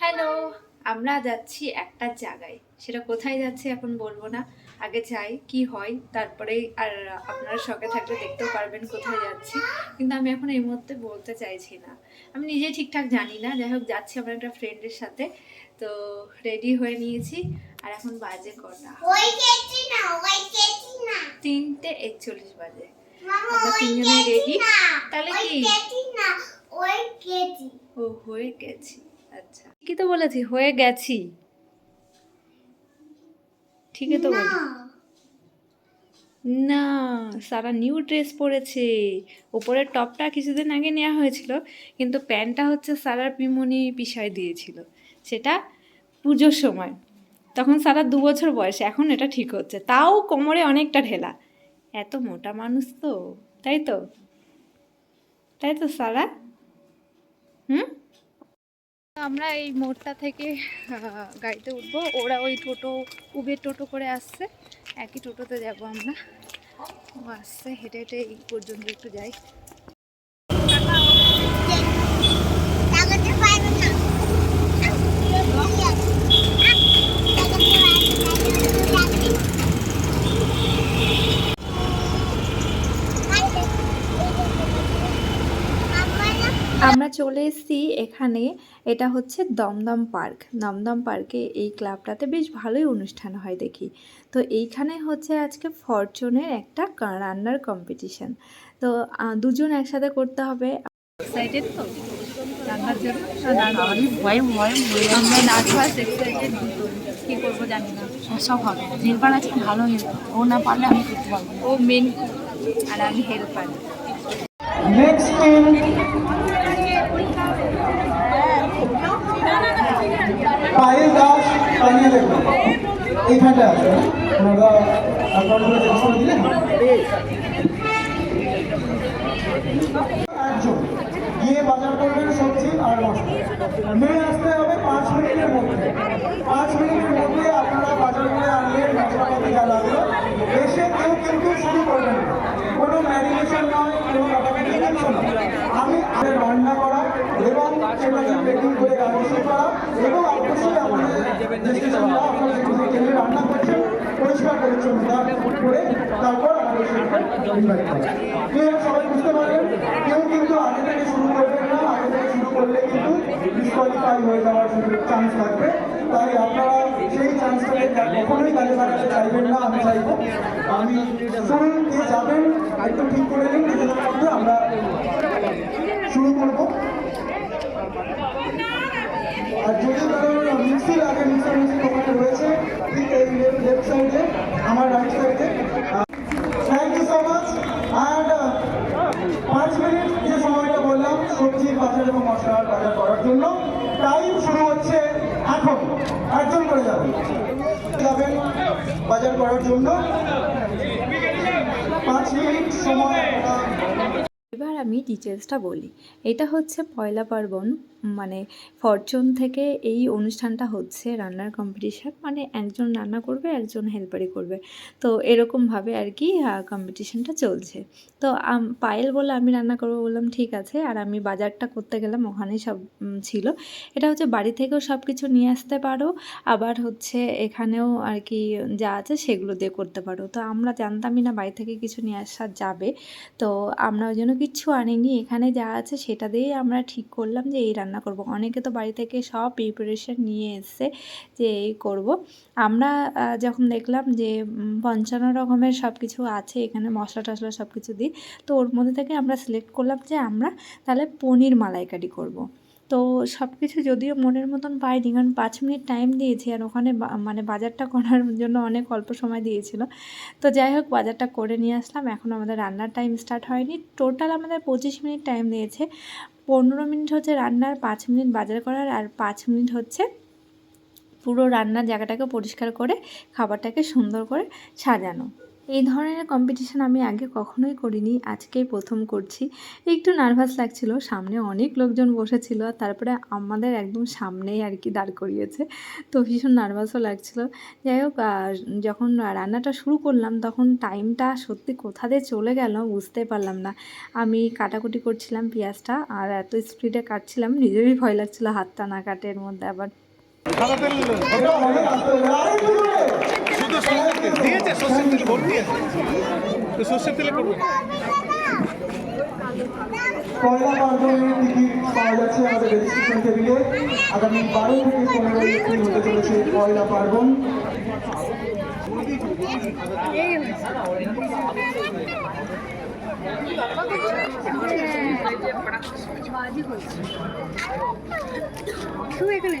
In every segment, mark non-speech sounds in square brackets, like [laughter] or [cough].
Hello আমরা যাচ্ছি একটা জায়গায়। সেটা কোথায় যাচ্ছি এখন বলব না। আগে যাই কি হয় তারপরে আর আপনারা সঙ্গে থাকলে দেখতেও পারবেন কোথায় যাচ্ছি। কিন্তু আমি এখন এই মুহূর্তে বলতে চাইছি না। আমি নিজে ঠিকঠাক জানি না। যাই হোক যাচ্ছি আমার একটা ফ্রেন্ডের সাথে। তো রেডি হয়ে নিয়েছি। আর এখন বাজে কটা? তিনটে একচল্লিশ বাজে। আমরা তিনজনে? না। তাহলে কি? ও হয়ে গেছি। আচ্ছা। কি তো বলেছি হয়ে গেছি। ঠিকই তো বলি না না সারা নিউ ড্রেস পরেছে। ওপরের টপটা কিছুদিন আগে নেওয়া হয়েছিল কিন্তু প্যান্টটা হচ্ছে সারার পিমনি পিসায় দিয়েছিল। সেটা পুজোর সময়। তখন সারা দু বছর বয়সে এখন এটা ঠিক হচ্ছে। তাও কোমরে অনেকটা ঢেলা। এত মোটা মানুষ তো তাই তো? তাই তো সারা? হুম? আমরা এই মোড়টা থেকে গাড়িতে উঠবো। ওরা ওই টোটো উবের টোটো করে আসছে। একই টোটোতে যাব আমরা। ও আসছে, হেঁটে হেঁটে এই পর্যন্ত একটু যাই লাগাতে পারবে না আমরা চলে এসেছি এখানে। এটা হচ্ছে দমদম পার্ক। দমদম পার্কে এই ক্লাবটাতে বেশ ভালোই অনুষ্ঠান হয় দেখি। তো এইখানে হচ্ছে আজকে ফরচুনের একটা রান্নার কম্পিটিশন তো দুজন একসাথে করতে হবে। এক্সাইটেড তো? রান্নার জন্য? আমি ভয়ে ভয়ে। মরে যাব। আমরা নার্ভাস এক্সাইটেড কী করব জানি না। সব হবে। হেল্পার আছে ভালো হেল্প ও না পারলে আমি করতে পারব ও মেন আর আমি হেল্পার Next এইখানটা আছে ওনারা গিয়ে বাজার করবেন সবজি আর মশলা। আসতে হবে পাঁচ মিনিটের মধ্যে। পাঁচ মিনিটের মধ্যে আপনারা বাজার করে আনলেন মশলাপাতি এসে কেউ কিন্তু শুরু করবেন কোনো ম্যারিনেশন নয়, কোনো কাটাকাটি রান্না করা এবং সেটাকে প্যাকিং করা এবং অবশ্যই আমাদের রান্না করছেন পরিষ্কার পরিচ্ছন্নতা করে তারপর আমাদের সবাই বুঝতে পারবেন কেউ কিন্তু আগে থেকে শুরু করবেন না, আগে থেকে শুরু করলে কিন্তু ডিসকোয়ালিফাই হয়ে যাওয়ার চান্স থাকবে। তাই আপনারা সেই চান্সটাকে কখনোই কাজে লাগাতে চাইবেন না, আমি আমি দিয়ে যাবেন, একটু ঠিক করে নিন নিজেদের মধ্যে আমরা শুরু করব আর যদি কারোর মিক্সির আগে মিক্সার মেশিন ওখানে রয়েছে ঠিক এই লেফট সাইডে আমার রাইট সাইডে thank you so much and পাঁচ মিনিট যে সময়টা বললাম সবজি বাজার এবং মশলার বাজার করার জন্য টাইম শুরু হচ্ছে এখন। একজন করে যাবেন যাবেন বাজার করার জন্য। পাঁচ মিনিট সময় এবার আমি ডিটেলসটা বলি। এটা হচ্ছে পয়লা পার্বণ মানে ফরচুন থেকে এই অনুষ্ঠানটা হচ্ছে রান্নার কম্পিটিশান মানে একজন রান্না করবে, একজন হেল্পারি করবে। তো এরকমভাবে আর কি কম্পিটিশানটা চলছে। তো পায়েল বলে আমি রান্না করব। বললাম, ঠিক আছে। আর আমি বাজারটা করতে গেলাম ওখানেই সব ছিল। এটা হচ্ছে বাড়ি থেকেও সব কিছু নিয়ে আসতে পারো, আবার হচ্ছে এখানেও আর কি যা আছে সেগুলো দিয়ে করতে পারো। তো আমরা জানতামই না বাড়ি থেকে কিছু নিয়ে আসা যাবে। তো আমরা ওই জন্য কিচ্ছু আনিনি। এখানে যা আছে সেটা দিয়েই আমরা ঠিক করলাম যে এই রান্না করব। অনেকে তো বাড়ি থেকে সব প্রিপারেশন নিয়ে এসছে যে এই করব। আমরা যখন দেখলাম যে পঞ্চান্ন রকমের সব কিছু আছে, এখানে মশলা টশলা সব কিছু দিই, তো ওর মধ্যে থেকে আমরা সিলেক্ট করলাম যে আমরা তাহলে পনির মালাইকারি করব। তো সব কিছু যদিও মনের মতন পাইনি, কারণ পাঁচ মিনিট টাইম দিয়েছি আর ওখানে মানে বাজারটা [laughs] করার জন্য অনেক অল্প সময় দিয়েছিল। তো যাই হোক, বাজারটা করে নিয়ে আসলাম। এখন আমাদের রান্নার টাইম স্টার্ট হয়নি। টোটাল আমাদের পঁচিশ মিনিট টাইম দিয়েছে। পনেরো মিনিট হচ্ছে রান্নার, পাঁচ মিনিট বাজার করার আর পাঁচ মিনিট হচ্ছে পুরো রান্নার জায়গাটাকে পরিষ্কার করে, খাবারটাকে সুন্দর করে সাজানো। এই ধরনের কম্পিটিশান আমি আগে কখনোই করিনি, আজকেই প্রথম করছি। একটু নার্ভাস লাগছিল, সামনে অনেক লোকজন বসেছিল, আর তারপরে আমাদের একদম সামনেই আর কি দাঁড় করিয়েছে। তো ভীষণ নার্ভাসও লাগছিল। যাই হোক যখন রান্নাটা শুরু করলাম, তখন টাইমটা সত্যি কোথা দিয়ে চলে গেল বুঝতে পারলাম না। আমি কাটাকুটি করছিলাম পেঁয়াজটা, আর এত স্পিডে কাটছিলাম, নিজেরই ভয় লাগছিল হাতটা না কাটে এর মধ্যে আবার। শুধু তেল দিয়েছে সর্ষের তেল তো সর্ষের করবে। পয়লা পার্বণের টিকিট পাওয়া যাচ্ছে আমাদের রেজিস্ট্রেশন টেবিলে আগামী বারো থেকে পনেরো এপ্রিল হতে চলেছে পয়লা পার্বণ। তুলে দাও না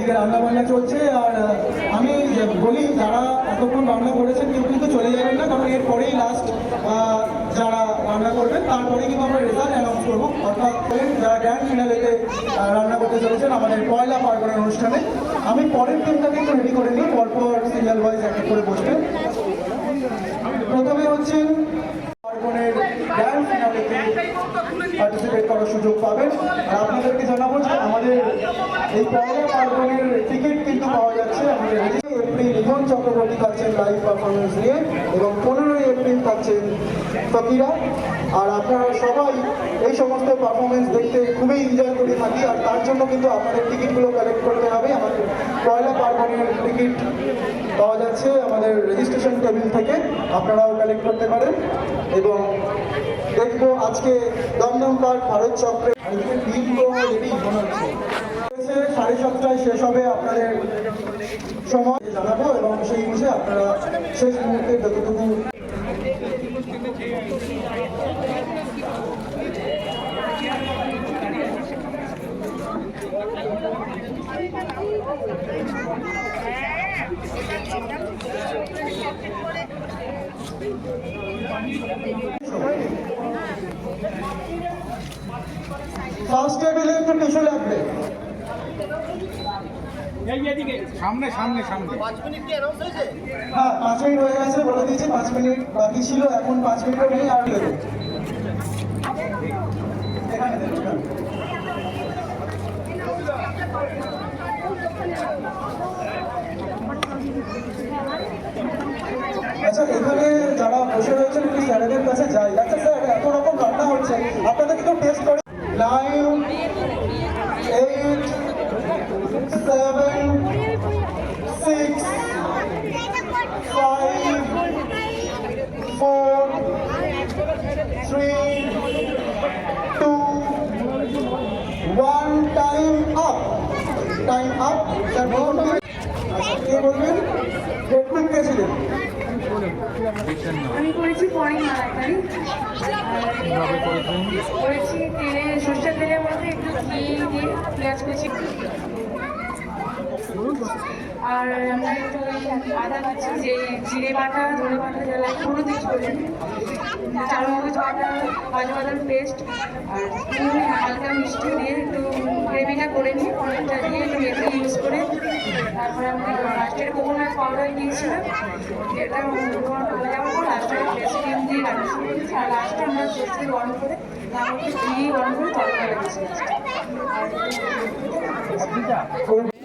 এদিকে রান্না বান্না চলছে আর আমি বলি যারা এতক্ষণ রান্না করেছেন কেউ কিন্তু চলে যাবেন না, কারণ এরপরেই লাস্ট যারা রান্না করবেন তারপরে কিন্তু আমরা রেজাল্ট অ্যানাউন্স করব। অর্থাৎ যারা গ্র্যান্ড ফিনালেতে রান্না করতে চলেছেন, আমাদের পয়লা পার্বণের অনুষ্ঠানে। আমি পরের টিমটাকে একটু রেডি করে নিই, পরপর সিরিয়াল ওয়াইজ এক এক করে বসবেন প্রথমে হচ্ছেন পার্বণের গ্র্যান্ড ফিনালেতে পার্টিসিপেট করার সুযোগ পাবেন। আর আপনাদেরকে জানাব যে আমাদের এই পয়লা পার্বণের টিকিট কিন্তু পাওয়া যাচ্ছে আমাদের এপ্রিল লিখন চক্রবর্তী থাকছেন লাইভ পারফরমেন্স নিয়ে এবং পনেরোই এপ্রিল থাকছেন ফকিরা। আর আপনারা সবাই এই সমস্ত পারফরমেন্স দেখতে খুবই এনজয় করে থাকি, আর তার জন্য কিন্তু আপনাদের টিকিটগুলো কালেক্ট করতে হবে। আমাদের পয়লা পার্বণের টিকিট পাওয়া যাচ্ছে আমাদের রেজিস্ট্রেশন টেবিল থেকে, আপনারাও কালেক্ট করতে পারেন। এবং দেখব আজকে দমদম পার্ক ভারত চক্রে সাড়ে সাতটায় শেষ হবে আপনাদের সময় জানাব এবং সেই বুঝে আপনারা শেষ মুহূর্তে যতটুকু ফার্স্ট টেবিলে একটু টিস্যু লাগবে হ্যাঁ পাঁচ মিনিট হয়ে গেছে বলে দিয়েছি পাঁচ মিনিট বাকি ছিল, এখন পাঁচ মিনিটও নেই আর দেবো, এখানে। আচ্ছা এখানে যারা বসে রয়েছেন একটু স্যারেদের কাছে যাই আচ্ছা স্যার এত রকম রান্না হচ্ছে আপনাদের কিন্তু টেস্ট করে nine eight seven six five, four, three, two, one. Time up. Time up. Sir বলুন আচ্ছা কে বলবেন কে আমি করেছি পরে মালাইকারি। করেছি তেলে সর্ষের তেলের মধ্যে একটু ঘি দিয়ে পেঁয়াজ কুচি। আর আমরা একটু আদা কুচি যে জিরে বাটা ধনে বাটা যারা পুরো দিচ্ছি চার মগজ বাটা কাজু বাদাম পেস্ট, আর হালকা মিষ্টি দিয়ে একটু গ্রেভিটা করে নিই পনিরটা দিয়ে একটু মেথি ইউজ করে তারপরে আমরা লাস্টের কোকোনাট পাউডার দিয়েছিলাম। এটা কোকোনাট হয়ে যাওয়ার পর লাস্টে ক্রিম দিয়ে রান্না শুরু করেছি। আর লাস্টে আমরা সবজি গরম করে তার মধ্যে ঘি গরম করে তরকা রেখেছি ব্লগে দেবে নিজেকে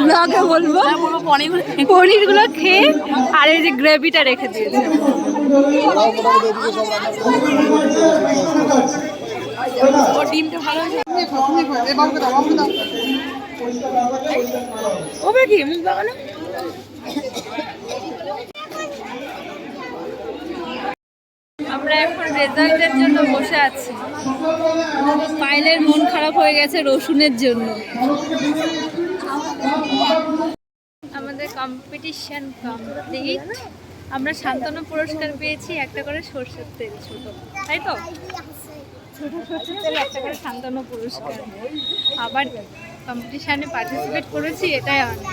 ব্লগে বলব। পনিরগুলো খেয়ে আর এই যে গ্রেভিটা রেখে দিয়েছে। ও ডিমটা ভালো ওবে কি মুখ বাগানো আমরা এখন রেজাল্টের জন্য বসে আছি। পাইলের মন খারাপ হয়ে গেছে রসুনের জন্য। আমাদের কম্পিটিশন কমপ্লিট আমরা শান্তনু পুরস্কার পেয়েছি একটা করে সর্ষের তেল ছোট। তাই তো? ছোট একটা করে শান্তনু পুরস্কার। আবার কম্পিটিশানে পার্টিসিপেট করেছি, এটাই অনেক।